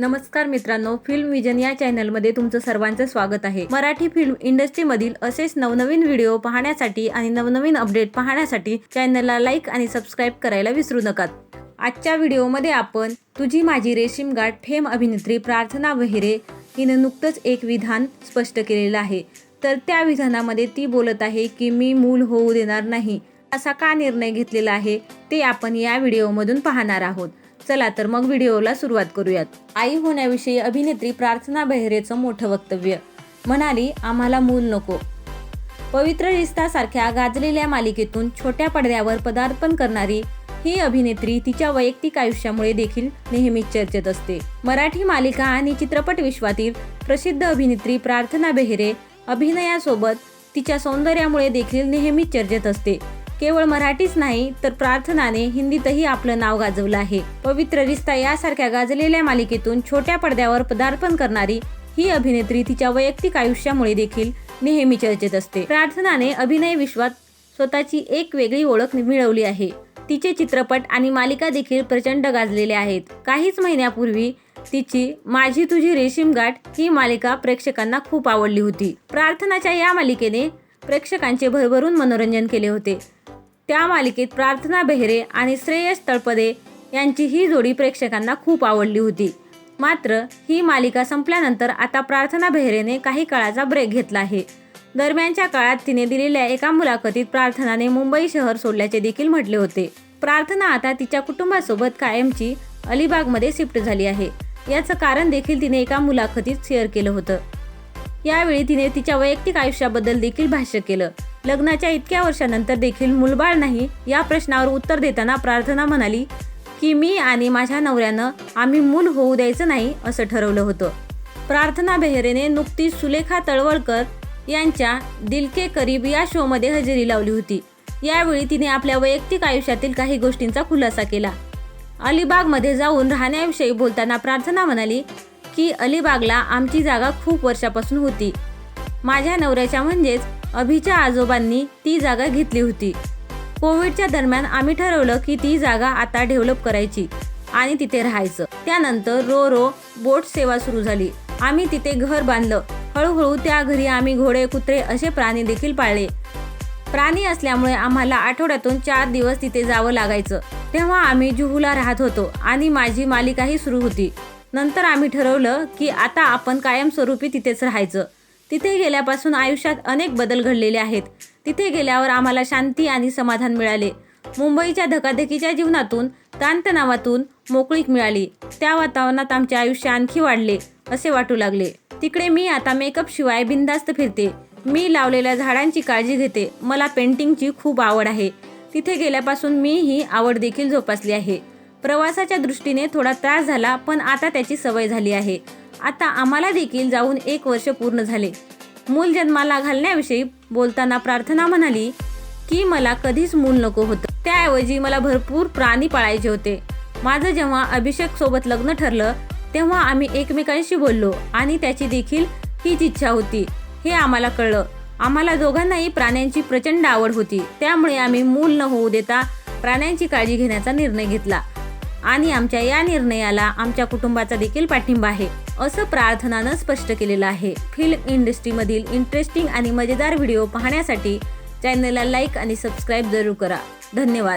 नमस्कार मित्रांनो film vision या चॅनलमध्ये तुमचं सर्वांचं स्वागत आहे. मराठी फिल्म इंडस्ट्रीमधील असेच नवनवीन व्हिडिओ पाहण्यासाठी आणि नवनवीन अपडेट पाहण्यासाठी चॅनलला लाईक आणि सबस्क्राईब करायला विसरू नका आजच्या व्हिडिओमध्ये आपण तुझी माझी रेशीम गाठ फेम अभिनेत्री प्रार्थना बहिरे हिनं नुकतंच एक विधान स्पष्ट केलेलं आहे. तर त्या विधानामध्ये ती बोलत आहे की मी मूल होऊ देणार नाही असा का निर्णय घेतलेला आहे ते आपण या व्हिडिओमधून पाहणार आहोत. चला तर मग व्हिडिओला सुरुवात करूयात. आई होण्याविषयी अभिनेत्री प्रार्थना बेहरेचं मोठं वक्तव्य. म्हणाली आम्हाला मूल नको. पवित्र रिस्तासारख्या गाजलेल्या मालिकेतून छोट्या पडद्यावर पदार्पण करणारी ही अभिनेत्री तिच्या वैयक्तिक आयुष्यामुळे देखील नेहमीच चर्चेत असते. मराठी मालिका आणि चित्रपट विश्वातील प्रसिद्ध अभिनेत्री प्रार्थना बेहरे अभिनयासोबत तिच्या सौंदर्यामुळे देखील नेहमीच चर्चेत असते. केवळ मराठीच नाही तर प्रार्थनाने हिंदीतही आपलं नाव गाजवलं आहे. पवित्र रिश्ता यासारख्या गाजलेल्या मालिकेतून छोट्या पडद्यावर पदार्पण करणारी ही अभिनेत्री तिच्या वैयक्तिक आयुष्यामुळे देखील नेहमी चर्चेत असते. प्रार्थनाने अभिनय विश्वात स्वतःची एक वेगळी ओळख मिळवली आहे. तिचे चित्रपट आणि मालिका देखील प्रचंड गाजलेले आहेत. काहीच महिन्यापूर्वी तिची माझी तुझी रेशीम गाठ ही मालिका प्रेक्षकांना खूप आवडली होती. प्रार्थनाच्या या मालिकेने प्रेक्षकांचे भरभरून मनोरंजन केले होते. त्या मालिकेत प्रार्थना बेहरे आणि श्रेयस तळपदे यांची ही जोडी प्रेक्षकांना खूप आवडली होती. मात्र ही मालिका संपल्यानंतर आता प्रार्थना बेहरेने काही काळाचा ब्रेक घेतला आहे. दरम्यानच्या काळात तिने दिलेल्या एका मुलाखतीत प्रार्थनाने मुंबई शहर सोडल्याचे देखील म्हटले होते. प्रार्थना आता तिच्या कुटुंबासोबत कायमची अलिबागमध्ये शिफ्ट झाली आहे. याचं कारण देखील तिने एका मुलाखतीत शेअर केलं होतं. यावेळी तिने तिच्या वैयक्तिक आयुष्याबद्दल देखील भाष्य केलं. लग्नाच्या इतक्या वर्षानंतर देखील मुलबाळ नाही या प्रश्नावर उत्तर देताना प्रार्थना म्हणाली की मी आणि माझ्या नवऱ्यानं आम्ही मूल होऊ द्यायचं नाही असं ठरवलं होतं. प्रार्थना बेहरेने नुकतीच सुलेखा तळवळकर यांच्या दिलके करीब या शोमध्ये हजेरी लावली होती. यावेळी तिने आपल्या वैयक्तिक आयुष्यातील काही गोष्टींचा खुलासा केला. अलिबागमध्ये जाऊन राहण्याविषयी बोलताना प्रार्थना म्हणाली की अलिबागला आमची जागा खूप वर्षापासून होती. माझ्या नवऱ्याच्या म्हणजेच अभिच्या आजोबांनी ती जागा घेतली होती. कोविडच्या दरम्यान आम्ही ठरवलं की ती जागा आता डेव्हलप करायची आणि तिथे राहायचं. त्यानंतर रो रो बोट सेवा सुरू झाली. आम्ही तिथे घर बांधलं. हळूहळू त्या घरी आम्ही घोडे कुत्रे असे प्राणी देखील पाळले. प्राणी असल्यामुळे आम्हाला आठवड्यातून चार दिवस तिथे जावं लागायचं. तेव्हा आम्ही जुहूला राहत होतो आणि माझी मालिकाही सुरू होती. नंतर आम्ही ठरवलं की आता आपण कायमस्वरूपी तिथेच राहायचं. तिथे गेल्यापासून आयुष्यात अनेक बदल घडलेले आहेत. तिथे गेल्यावर आम्हाला शांती आणि समाधान मिळाले. मुंबईच्या धकाधकीच्या जीवनातून ताणतणावातून मोकळीक मिळाली. त्या वातावरणात आमचे आयुष्य आणखी वाढले असे वाटू लागले. तिकडे मी आता मेकअप शिवाय बिंदास्त फिरते. मी लावलेल्या झाडांची काळजी घेते. मला पेंटिंगची खूप आवड आहे. तिथे गेल्यापासून मी ही आवड देखील जोपासली आहे. प्रवासाच्या दृष्टीने थोडा त्रास झाला पण आता त्याची सवय झाली आहे. आता आम्हाला देखील जाऊन एक वर्ष पूर्ण झाले. मूल जन्माला घालण्याविषयी बोलताना प्रार्थना म्हणाली की मला कधीच मूल नको होतं. त्याऐवजी मला भरपूर प्राणी पाळायचे होते. माझं जेव्हा अभिषेक सोबत लग्न ठरलं तेव्हा आम्ही एकमेकांशी बोललो आणि त्याची देखील हीच इच्छा होती. हे आम्हाला कळलं. आम्हाला दोघांनाही प्राण्यांची प्रचंड आवड होती. त्यामुळे आम्ही मूल न होऊ देता प्राण्यांची काळजी घेण्याचा निर्णय घेतला. आणि आमच्या या निर्णयाला आमच्या कुटुंबाचा देखील पाठिंबा आहे असं प्रार्थनानं स्पष्ट केलेलं आहे. फिल्म इंडस्ट्रीमधील इंटरेस्टिंग आणि मजेदार व्हिडिओ पाहण्यासाठी चॅनलला लाईक आणि सबस्क्राईब जरूर करा. धन्यवाद.